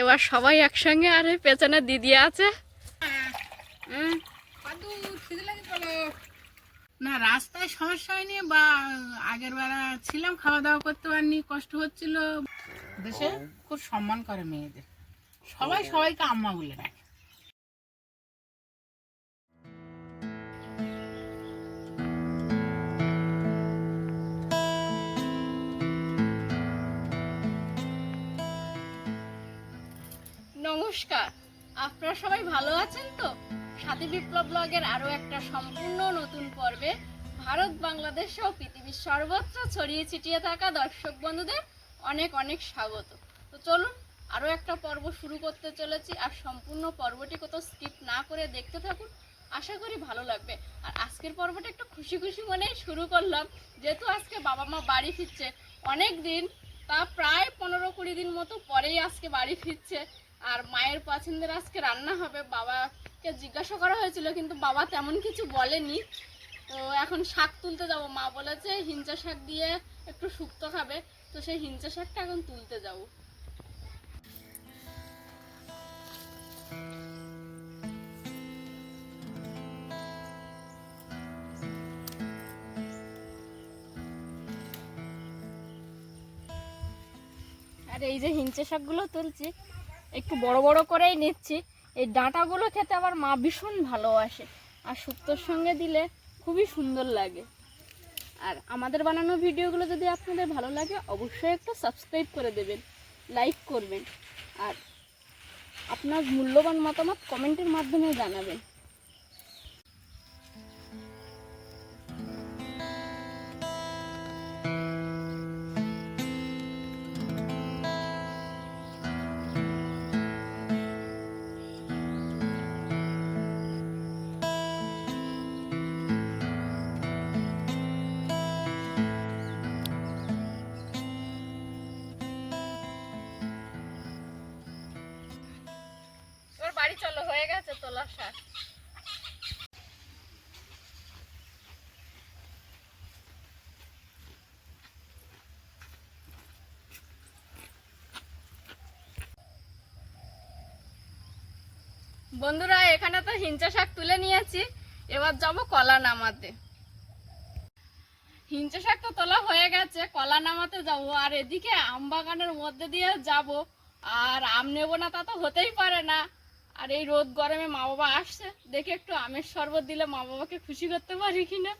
এবার সবাই একসঙ্গে আর ওই পেছনে দিদি আছে। না রাস্তায় সমস্যা হয়নি বা আগের বেলা ছিলাম খাওয়া দাওয়া করতে পারিনি কষ্ট হচ্ছিল। দেশে খুব সম্মান করে মেয়েদের। সবাই সবাইকে আম্মা বলে সবাই ভালো আছেন তো? সাথী বিপ্লব ব্লগের আরও একটা সম্পূর্ণ নতুন পর্বে ভারত, বাংলাদেশ সহ পৃথিবীর সর্বত্র ছড়িয়ে ছিটিয়ে থাকা দর্শক বন্ধুদের অনেক অনেক স্বাগত। তো চলুন আরও একটা পর্ব শুরু করতে চলেছি আর সম্পূর্ণ পর্বটি কোথাও স্কিপ না করে দেখতে থাকুন। আশা করি ভালো লাগবে। আর আজকের পর্বটা একটু খুশি খুশি মনেই শুরু করলাম। যেহেতু আজকে বাবা মা বাড়ি ফিরছে অনেক দিন, তা প্রায় পনেরো কুড়ি দিন মতো পরেই আজকে বাড়ি ফিরছে। আর মায়ের পছন্দের আজকে রান্না হবে। বাবাকে জিজ্ঞাসা করা হয়েছিল, কিন্তু বাবা তেমন কিছু বলেনি। তো এখন শাক তুলতে যাব। মা বলেছে, হিঞ্চা শাক দিয়ে একটু শুক্তো খাবে। তো সেই হিঞ্চা শাকটা এখন তুলতে যাব। আর এই যে হিঞ্চে শাকগুলো তুলছি একটু বড় বড় করেই নিচ্ছি। এই ডাঁটাগুলো খেতে আমার মা ভীষণ ভালোবাসে। আর শুক্তোর সঙ্গে দিলে খুবই সুন্দর লাগে। আর আমাদের বানানো ভিডিওগুলো যদি আপনাদের ভালো লাগে, অবশ্যই একটা সাবস্ক্রাইব করে দেবেন লাইক করবেন। আর আপনার মূল্যবান মতামত কমেন্টের মাধ্যমে জানাবেন। হয়ে গেছে তোলা শাক বন্ধুরা, এখানে তো হিঞ্চা শাক তুলে নিয়েছি। এবার যাব কলা নামাতে। হিঞ্চা শাক তো তোলা হয়ে গেছে, কলা নামাতে যাব। আর এদিকে আম বাগানের মধ্যে দিয়ে যাব। আর আম নেব না তা তো হতেই পারে না। আর এই রোদ গরমে মা বাবা আসছে, দেখে একটু আমের শরবত দিলে মা বাবাকে খুশি করতে পারি কিনা?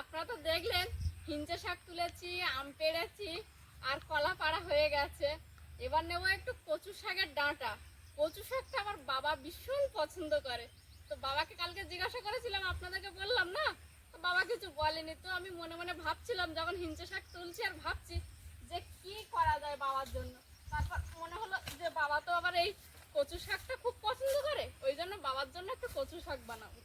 আপনারা তো দেখলেন, হিঞ্চে শাক তুলেছি, আম পেড়েছি, আর কলা পাড়া হয়ে গেছে। এবার নেব একটু কচু শাকের ডাঁটা। কচু শাকটা আমার বাবা ভীষণ পছন্দ করে। তো বাবাকে কালকে জিজ্ঞাসা করেছিলাম, আপনাদেরকে বললাম না? তো বাবা কিছু বলেনি। তো আমি মনে মনে ভাবছিলাম, যখন হিঞ্চে শাক তুলছি আর ভাবছি যে কি করা যায় বাবার জন্য। তারপর মনে হলো যে বাবা তো আবার এই কচু শাকটা খুব পছন্দ করে, ওই জন্য বাবার জন্য একটু কচু শাক বানাবো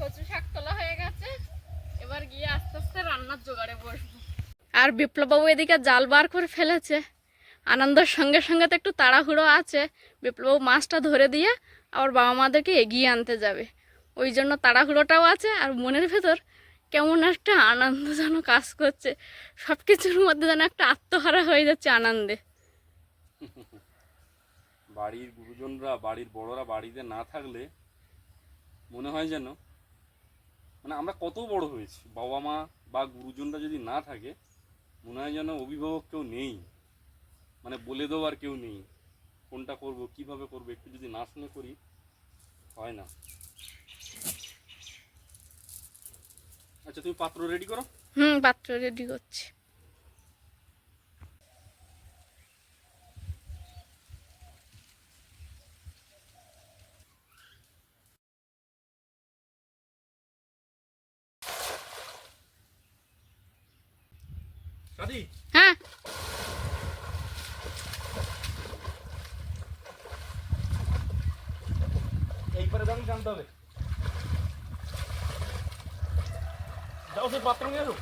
কচু শাক তোলা হয়ে গেছে এবার গিয়ে আস্তে আস্তে রান্নার জোগাড়ে বসবো আর বিপ্লববাবু এদিকে জাল বার করে ফেলেছে। আনন্দের সঙ্গে সঙ্গে তো একটু তাড়াহুড়ো আছে। বিপ্লববাবু মাছটা ধরে দিয়ে আবার বাবা মাদেরকে এগিয়ে আনতে যাবে। ওই জন্য তাড়াহুড়োটাও আছে আর মনের ভেতর কেমন একটা আনন্দ যেন কাজ করছে। সব কিছুর মধ্যে যেন একটা আত্মহারা হয়ে যাচ্ছে আনন্দে। বাড়ির গুরুজনরা, বাড়ির বড়রা বাড়িতে না থাকলে মনে হয় যেন মানে আমরা কত বড় হয়েছি। বাবা মা বা গুরুজনরা যদি না থাকে মনে হয় যেন অভিভাবক কেউ নেই। মানে বলে দেওয়ার কেউ নেই। কোনটা করব, কীভাবে করব, একটু যদি না শুনে করি, হয় না। আচ্ছা তুমি পাত্র রেডি করো? হুম, পাত্র রেডি করছি। হ্যাঁ এইবারে দাম জানতে হবে। যাও সেই পাত্র নিয়ে এসো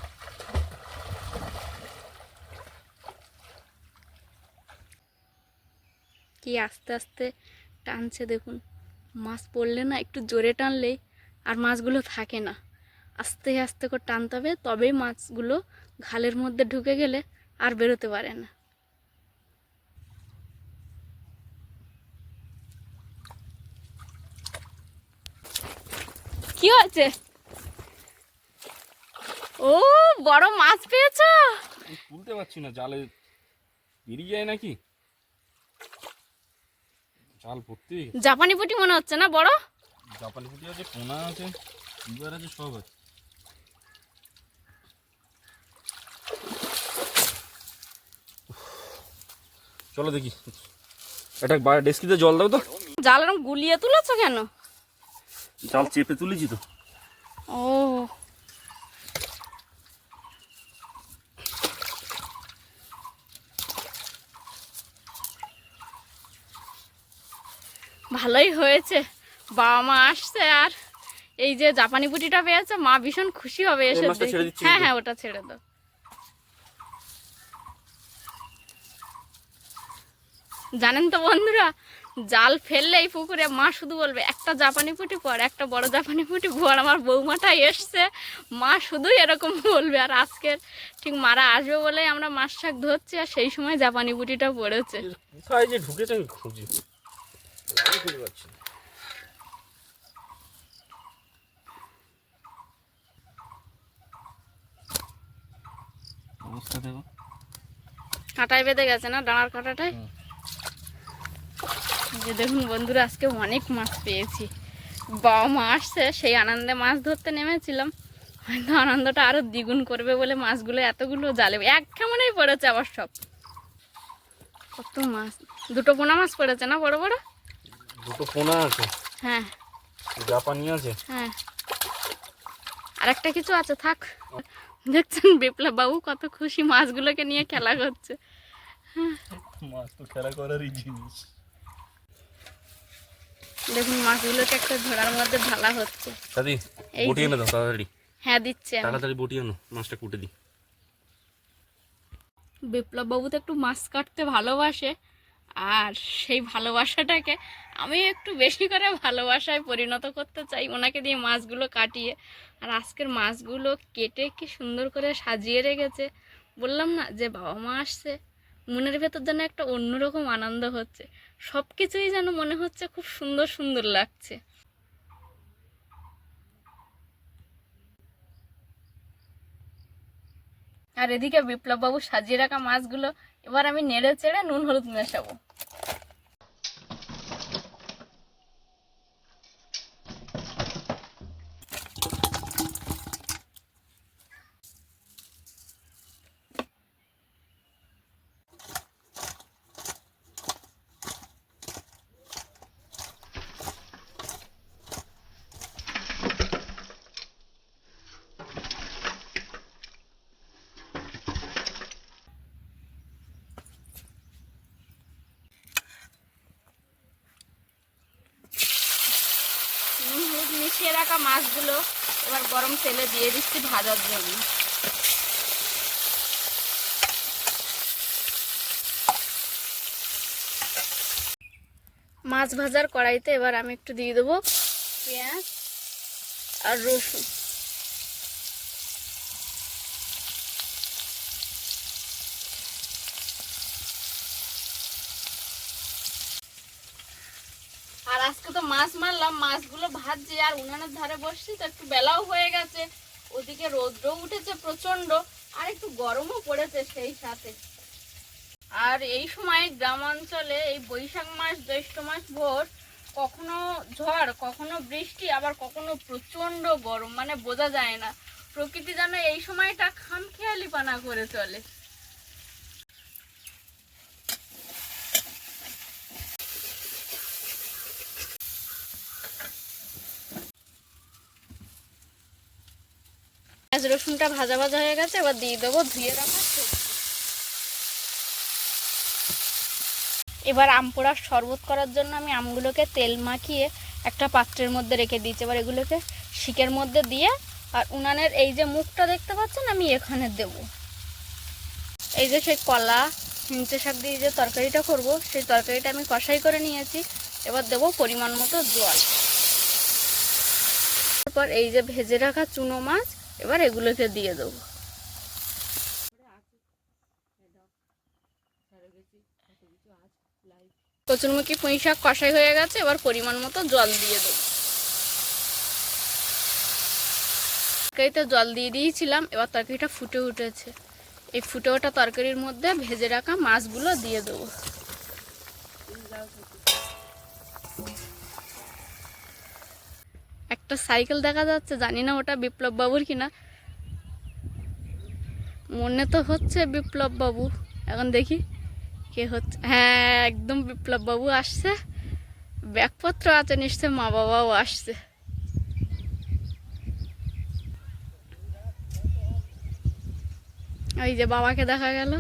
কি আস্তে আস্তে টানছে দেখুন। মাছ পড়লে না একটু জোরে টানলেই আর মাছগুলো থাকে না। আস্তে আস্তে করে টানতে হবে তবেই মাছগুলো ঘালের মধ্যে ঢুকে গেলে আর বেরোতে পারে না। কি হয়েছে? ও বড় মাছ পেয়েছ? তুলতে পারছি না জালে বেরিয়ে যায় নাকি? জাল ভর্তি জাপানি পুটি মনে হচ্ছে না বড়? জাপানি পুঁটি আছে আছে আছে সব আছে। চলো দেখি। এটা ডেস্কিতে জল দাও তো। জাল এরকম গুলিয়ে তুলেছো কেন? জাল চেপে তুলেছি তো। ও। ভালোই হয়েছে। বাবা মা আসছে আর এই যে জাপানি পুটিটা পেয়েছে মা ভীষণ খুশি হবে এসে হ্যাঁ হ্যাঁ ওটা ছেড়ে দাও। জানেন তো বন্ধুরা জাল ফেললে এই পুকুরে মা শুধু বলবে একটা জাপানি পুঁটি পর একটা বড় জাপানি পুঁটি পর আমার বৌমাটা এসছে। মা শুধু এরকম বলবে আর আজকের ঠিক মারা আসবে বলেই আমরা মাছ শাক ধরছি আর সেই সময় জাপানি পুঁটিটা পড়েছে। খুঁজি। কাঁটায় বেঁধে গেছে না ডানার কাঁটাটায়? হুম। যে দেখুন বন্ধুরা আজকে অনেক মাছ পেয়েছি। বাবা মা আসছে সেই আনন্দে মাছ ধরতে নেমেছিলাম। হয়তো আনন্দটা আরও দ্বিগুণ করবে বলে মাছগুলো এতগুলো জালে এক কেমনই পড়েছে আবার সব। কত মাছ। দুটো পোনা মাছ পড়েছে না বড় বড়? দুটো পোনা আছে। হ্যাঁ। জাপানি আছে। হ্যাঁ। আর একটা কিছু আছে থাক। দেখছেন বিপ্লব বাবু কত খুশি মাছগুলোকে নিয়ে খেলা করছে। মাছ তো খেলা করারই জিনিস। দেখুন মাছগুলোকে একটা ঝোড়ার মধ্যে ঢালা হচ্ছে। দাদি বটি এনে দাও তাড়াতাড়ি। হ্যাঁ দিচ্ছে। তাড়াতাড়ি বটি আনো মাছটা কুটে দিই। বিপ্লব বাবু তো একটু মাছ কাটতে ভালোবাসে আর সেই ভালোবাসাটাকে আমি একটু বেশি করে ভালোবাসায় পরিণত করতে চাই ওনাকে দিয়ে মাছগুলো কাটিয়ে। আর আজকের মাছগুলো কেটে কি সুন্দর করে সাজিয়ে রেখেছে। বললাম না যে বাবা মা আসছে মনের ভেতর যেন একটা অন্যরকম আনন্দ হচ্ছে। সব কিছুই যেন মনে হচ্ছে খুব সুন্দর সুন্দর লাগছে। আর এদিকে বিপ্লব বাবু সাজিয়ে রাখা মাছগুলো এবার আমি নেড়ে চেড়ে নুন, হলুদ মেশাবো নুন হলুদ মিশিয়ে রাখা মাছগুলো এবার গরম তেলে দিয়ে দিচ্ছি ভাজার জন্য। মাছ ভাজার কড়াইতে এবার আমি একটু দিয়ে দেবো পেঁয়াজ আর রসুন আর আজকে তো মাছ মারলাম মাছগুলো ভাজছি আর উনানের ধারে বসছি, তো একটু বেলাও হয়ে গেছে। ওদিকে রৌদ্র উঠেছে প্রচণ্ড আর একটু গরমও পড়েছে সেই সাথে। আর এই সময় গ্রাম অঞ্চলে এই বৈশাখ মাস, জ্যৈষ্ঠ মাস ভোর কখনো ঝড়, কখনো বৃষ্টি, আবার কখনো প্রচণ্ড গরম মানে বোঝা যায় না। প্রকৃতি যেন এই সময়টা খামখেয়ালি পানা করে চলে। রসুনটা ভাজা ভাজা হয়ে গেছে, এবার দিয়ে দেবো ধুয়ে রাখা এবার আম পোড়ার শরবত করার জন্য আমি আমগুলোকে তেল মাখিয়ে একটা পাত্রের মধ্যে রেখে দিয়েছি। এবার এগুলোকে শিকের মধ্যে দিয়ে, আর উনানের এই যে মুখটা দেখতে পাচ্ছেন, আমি এখানে দেব। এই যে সেই কলা হিংচে শাক দিয়ে যে তরকারিটা করব, সেই তরকারিটা আমি কষাই করে নিয়েছি। এবার দেব পরিমাণ মতো জল। তারপর এই যে ভেজে রাখা চুনো মাছ এবার এগুলোকে দিয়ে দেবো। কচুরমুখী পুঁই শাক কষাই হয়ে গেছে, এবার পরিমাণ মতো জল দিয়ে দেবো। তরকারিতে জল দিয়ে দিয়েছিলাম, এবার তরকারিটা ফুটে উঠেছে। এই ফুটে ওঠা তরকারির মধ্যে ভেজে রাখা মাছগুলো দিয়ে দেবো। একটা সাইকেল দেখা যাচ্ছে, জানি না ওটা বিপ্লব বাবুর কিনা মনে তো হচ্ছে বিপ্লব বাবু এখন দেখি কে হচ্ছে। হ্যাঁ একদম বিপ্লব বাবু আসছে। ব্যাগপত্র আছে, নিশ্চয় মা বাবাও আসছে। ওই যে বাবাকে দেখা গেল।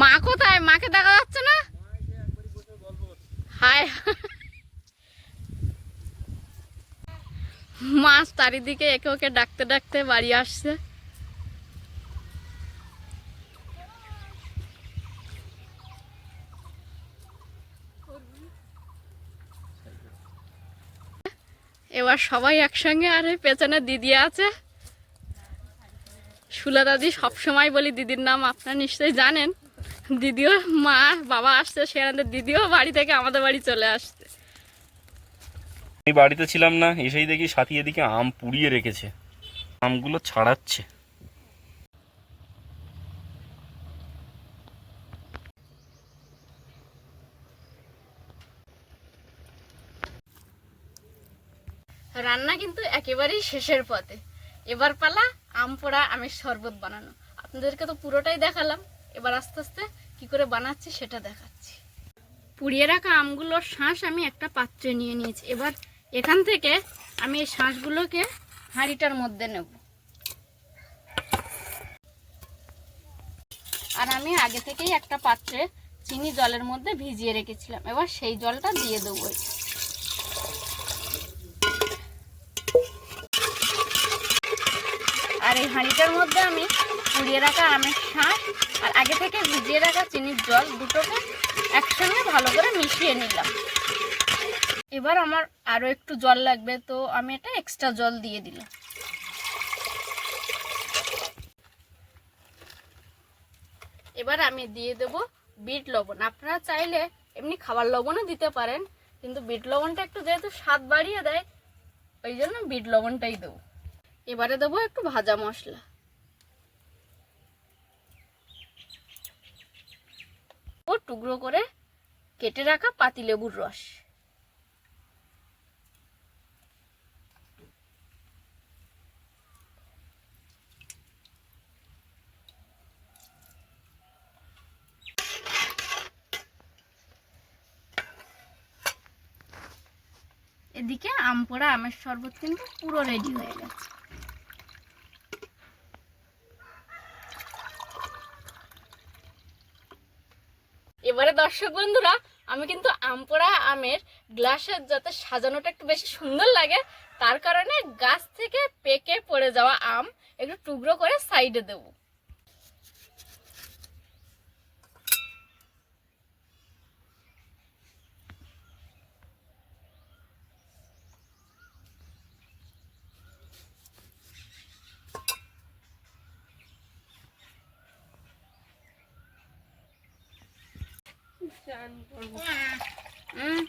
মা কোথায়? মাকে দেখা যাচ্ছে না? হায়। মাছ চারিদিকে একে ওকে ডাকতে ডাকতে বাড়ি আসছে। এবার সবাই একসঙ্গে আর পেছনে দিদি আছে। সুলা দাদি সবসময় বলি, দিদির নাম আপনারা নিশ্চয়ই জানেন। দিদিও মা, বাবা আসছে, সেখানে দিদিও বাড়ি থেকে আমাদের বাড়ি চলে আসছে। আমি বাড়িতে ছিলাম না, এসেই দেখি সাথী এদিকে আম পুড়িয়ে রেখেছে। আমগুলো ছাড়াচ্ছে। রান্না কিন্তু একেবারেই শেষের পথে। এবার পালা আম পোড়া আমের শরবত বানানো। আপনাদেরকে তো পুরোটাই দেখালাম। এবার আস্তে আস্তে কি করে বানাচ্ছি সেটা দেখাচ্ছি। পুড়িয়ে রাখা আমগুলোর শাঁস আমি একটা পাত্রে নিয়ে নিয়েছি। এবার এখান থেকে আমি এই শাঁসগুলোকে হাঁড়িটার মধ্যে নেব। আর আমি আগে থেকেই একটা পাত্রে চিনি জলের মধ্যে ভিজিয়ে রেখেছিলাম। এবার সেই জলটা দিয়ে দেবো। আর এই হাঁড়িটার মধ্যে আমি পুড়িয়ে রাখা আমের শাঁস আর আগে থেকে ভিজিয়ে রাখা চিনির জল দুটোকে একসঙ্গে ভালো করে মিশিয়ে নিলাম। এবার আমার আরও একটু জল লাগবে, তো আমি এটা এক্সট্রা জল দিয়ে দিলাম। এবার আমি দিয়ে দেব বিট লবণ। আপনারা চাইলে এমনি খাবার লবণও দিতে পারেন, কিন্তু বিট লবণটা একটু যেহেতু স্বাদ বাড়িয়ে দেয়, ওই জন্য বিট লবণটাই দেবো। এবারে দেবো একটু ভাজা মশলা। ও টুকরো করে কেটে রাখা পাতিলেবুর রস। এদিকে আম পোড়া, আমের শরবত কিন্তু পুরো রেডি হয়ে গেছে। এবারে দর্শক বন্ধুরা, আমি কিন্তু আমপোড়া আমের গ্লাসের যাতে সাজানোটা একটু বেশি সুন্দর লাগে, তার কারণে গাছ থেকে পেকে পড়ে যাওয়া আম একটু টুকরো করে সাইডে দেবো। হুম?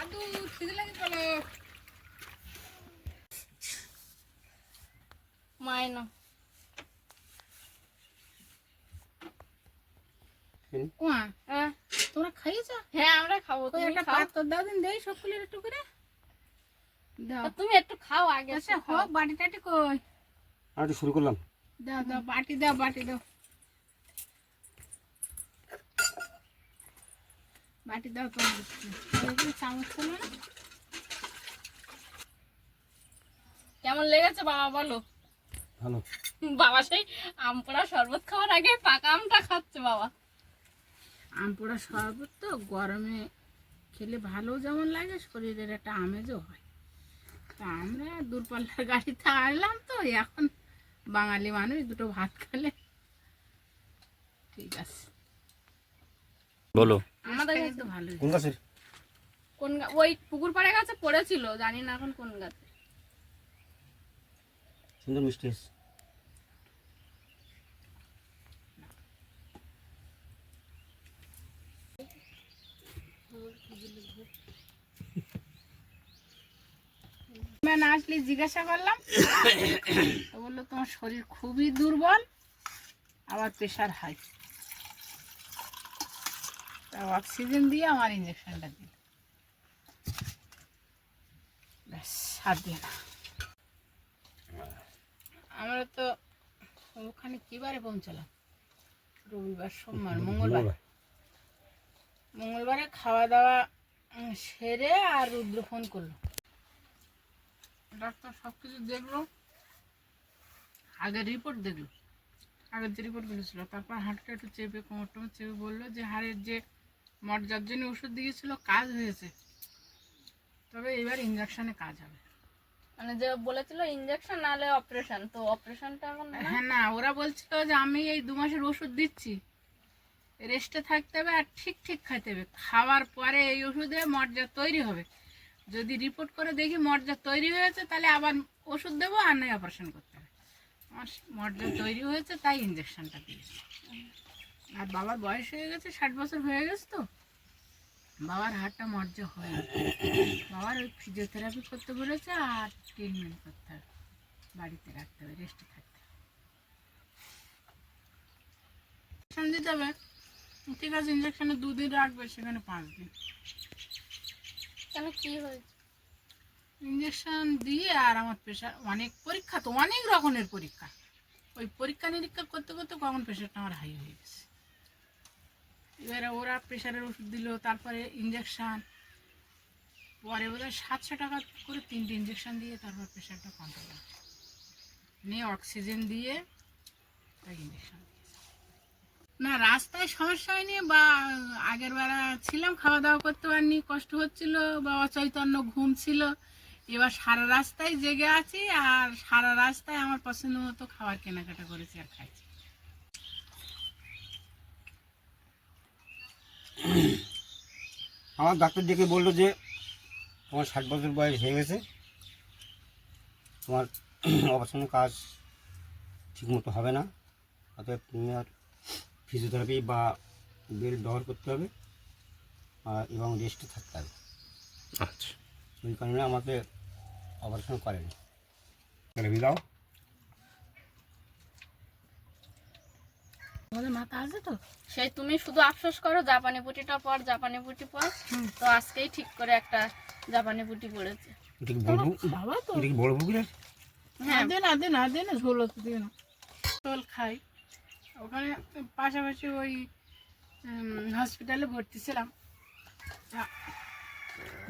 আদু খিদে লাগে চলো। মায় কোয়া হ্যাঁ। তোমরা খাইয়েছ? হ্যাঁ আমরা খাব। তুমি একটা পাত্র দাও দিন দেই সকলের একটু করে। দাও। তুমি একটু খাও আগে আচ্ছা হোক বাড়ি টাটি কই? আমি শুরু করলাম। দাও দাও বাটি দাও বাটি দাও। বাটি দাও তোমার চামচ না? কেমন লেগেছে বাবা বলো? ভালো। বাবা সেই আম পোড়া শরবত খাওয়ার আগে পাকা আমটা খাচ্ছে বাবা। আম পোড়া শরবত তো গরমে খেলে ভালো যেমন লাগে শরীরের একটা আমেজও হয়। তা আমরা দূরপাল্লার গাড়িতে আনলাম তো এখন বাঙালি মানুষ দুটো ভাত খেলে। ঠিক আছে। বলো। আমাদের তো ভালোই। কোন গাছের? কোন ওই পুকুর পাড়ে গাছে পড়েছিল জানি না এখন কোন গাছে। সুন্দর মিষ্টি এসছে না আসলে জিজ্ঞাসা করলাম। বলল তোমার শরীর খুবই দুর্বল আবার প্রেশার হাই অক্সিজেন দিয়ে আমার ইঞ্জেকশনটা দিল ব্যাস আর দিয়ে না। আমরা তো ওখানে কিবারে পৌঁছালাম? রবিবার সোমবার মঙ্গলবার। মঙ্গলবারে খাওয়া দাওয়া সেরে আর রুদ্র ফোন করল। ডাক্তার সব কিছু দেখল। আগের রিপোর্ট দেখল। আগের যে রিপোর্টগুলো ছিল তারপর হাঁটুটা একটু চেপে কোমর টোমর চেপে বলল যে হাড়ের যে মর্যার জন্য ওষুধ দিয়েছিল কাজ হয়েছে। তবে এবার ইঞ্জেকশনে কাজ হবে। মানে যে বলেছিল ইঞ্জেকশন নাহলে অপারেশন তো অপারেশনটা এখন হ্যাঁ না ওরা বলছিল যে আমি এই দু মাসের ওষুধ দিচ্ছি। রেস্টে থাকতে হবে আর ঠিক ঠিক খাইতে হবে। খাওয়ার পরে এই ওষুধে মর্যা তৈরি হবে। যদি রিপোর্ট করে দেখি মর্যা তৈরি হয়েছে তাহলে আবার ওষুধ দেবো আর নয় অপারেশন করতে হবে। আমার মর্যা তৈরি হয়েছে তাই ইঞ্জেকশনটা দিয়েছি। আর বাবার বয়স হয়ে গেছে ষাট বছর হয়ে গেছে তো। বাবার হাড়টা মর্যা হয় বাবার ওই ফিজিওথেরাপি করতে বলেছে আর ট্রিটমেন্ট করতে হবে। বাড়িতে রাখতে হবে রেস্টে থাকতে হবে। ইঞ্জেকশন দিতে হবে। ঠিক আছে ইঞ্জেকশনে দুদিন রাখবে সেখানে পাঁচ দিন। কেন কি হয়েছে? ইঞ্জেকশন দিয়ে আর আমার প্রেশার অনেক পরীক্ষা তো অনেক রকমের পরীক্ষা। ওই পরীক্ষা নিরীক্ষা করতে করতে কখন প্রেশারটা আমার হাই হয়ে গেছে। এবারে ওরা প্রেশারের ওষুধ দিল, তারপরে ইঞ্জেকশান পরে বোধহয় সাতশো টাকা করে তিনটে ইঞ্জেকশন দিয়ে তারপর প্রেশারটা কন্ট্রোল নিয়ে অক্সিজেন দিয়ে তাই ইঞ্জেকশন না, রাস্তায় সমস্যা হয়নি বা আগের বেলা ছিলাম খাওয়া দাওয়া করতে পারিনি, কষ্ট হচ্ছিল বা অচৈতন্য ঘুম ছিল। এবার সারা রাস্তায় জেগে আছি আর সারা রাস্তায় আমার পছন্দ মতো খাবার কেনাকাটা করেছি আর খাইছি। আমার ডাক্তার দেখে বলল যে তোমার ষাট বছর বয়স হয়ে গেছে তোমার অপারেশনের কাজ ঠিকমতো হবে না অতএব তুমি আর ফিজিওথেরাপি বা বেল ব্যবহার করতে হবে আর এবং রেস্টে থাকতে হবে। আচ্ছা। ওই কারণে আমাকে অপারেশন করেনি। তাহলে দাও তোমাদের মাথা আছে তো? সেই তুমি শুধু আফসোস করো জাপানি পুটিটা পর জাপানি পুটি পর। তো আজকেই ঠিক করে একটা জাপানি পুটি পড়েছে বাবা তো। বড় পুকুরের হ্যাঁ। দে না দে না দে না ঝোল দিয়ে না। ঝোল খাই। ওখানে পাশাপাশি ওই হসপিটালে ভর্তি ছিলাম।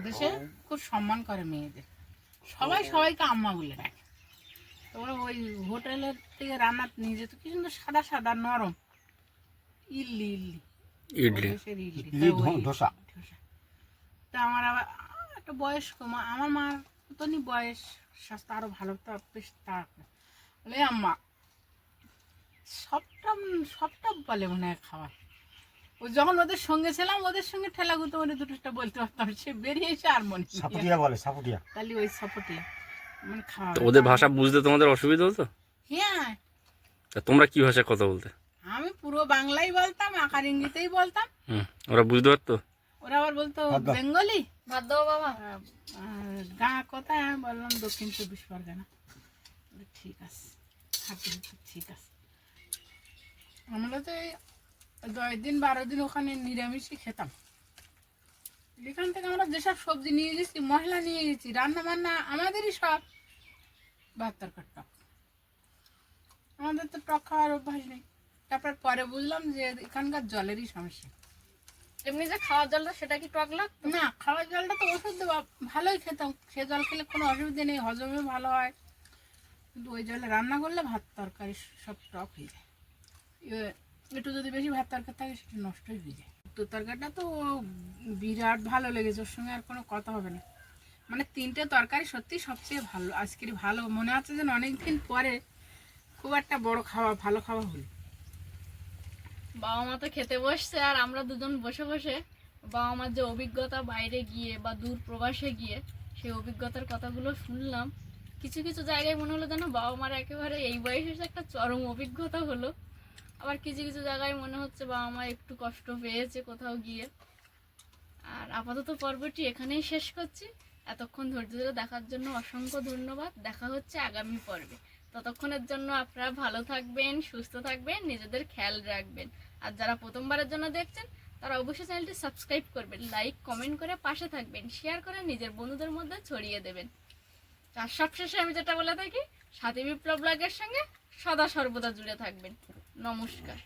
দেশে খুব সম্মান করে মেয়েদের। সবাই সবাইকে আম্মা বলে ডাকে। তোমরা ওই হোটেলের থেকে রান্না নিয়ে যেত কি সুন্দর সাদা সাদা নরম। ইডলি ইডলি। ইডলি, ধোসা। তা আমার আবার একটা বয়স্ক মা আমার মার তো নি বয়স স্বাস্থ্য আরও ভালো তো বেশ তাড়াতাড়ি। বলে আম্মা সবটা সবটা বলে মনে হয় ও যখন ওদের সঙ্গে ছিলাম ওদের সঙ্গে ঠেলা গুতো মানে দুটোটা বলতে পারতাম সে বেরিয়ে এসে আর মনে সাপুটিয়া বলে সাপুটিয়া। খালি ওই সাপোর্টিয়া মানে খাওয়া ওদের ভাষা বুঝতে তোমাদের অসুবিধা হতো? হ্যাঁ। তা তোমরা কি ভাষায় কথা বলতে? আমি পুরো বাংলাই বলতাম আকার ইঙ্গিতেই বলতাম। ওরা বুঝতে পারতো? ওরা আবার বলতো বেঙ্গলি? বাদ দাও বাবা। গা কোথায়? আমি বললাম দক্ষিণ চব্বিশ পরগনা। ঠিক আছে ঠিক আছে। আমরা তো এই দশ দিন বারো দিন ওখানে নিরামিষই খেতাম। এখান থেকে আমরা যেসব সবজি নিয়ে গেছি মশলা নিয়ে গেছি রান্না বান্না আমাদেরই সব ভাত তরকারটা আমাদের তো টক খাওয়ার অভ্যাস নেই। তারপর পরে বুঝলাম যে এখানকার জলেরই সমস্যা। এমনি যে খাওয়ার জলটা সেটা কি টক লাগতো না খাওয়ার জলটা তো ওষুধ দেওয়া ভালোই খেতাম। সে জল খেলে কোনো অসুবিধা নেই হজমে ভালো হয়। কিন্তু ওই জলে রান্না করলে ভাত তরকারি সব টক হয়ে যায়। একটু যদি বেশি ভাত তরকারি থাকে সেটা নষ্টই হয়ে যায়। তো তরকারিটা তো বিরাট ভালো লেগেছে ওর সঙ্গে আর কোনো কথা হবে না। মানে তিনটে তরকারি সত্যি সবচেয়ে ভালো আজকের ভালো। মনে হচ্ছে যেন অনেকদিন পরে খুব একটা বড় খাওয়া ভালো খাওয়া হলো। বাবা মা তো খেতে বসছে, আর আমরা দুজন বসে বসে বাবা মার যে অভিজ্ঞতা বাইরে গিয়ে বা দূর প্রবাসে গিয়ে সেই অভিজ্ঞতার কথাগুলো শুনলাম। কিছু কিছু জায়গায় মনে হলো যেন বাবা মার একেবারে এই বয়সে একটা চরম অভিজ্ঞতা হলো। আবার কিছু কিছু জায়গায় মনে হচ্ছে বাবা মা একটু কষ্ট পেয়েছে কোথাও গিয়ে। আর আপাতত পর্বটি এখানেই শেষ করছি। এতক্ষণ ধৈর্য ধরে দেখার জন্য অসংখ্য ধন্যবাদ। দেখা হচ্ছে আগামী পর্বে। ততক্ষণের জন্য আপনারা ভালো থাকবেন, সুস্থ থাকবেন, নিজেদের খেয়াল রাখবেন। আর যারা প্রথমবারের জন্য দেখছেন, তারা অবশ্যই চ্যানেলটি সাবস্ক্রাইব করবেন, লাইক, কমেন্ট করে পাশে থাকবেন শেয়ার করে নিজের বন্ধুদের মধ্যে ছড়িয়ে দেবেন। আর সবশেষে আমি যেটা বলে থাকি, সাথী বিপ্লব ব্লগের সঙ্গে সদা সর্বদা জুড়ে থাকবেন। নমস্কার।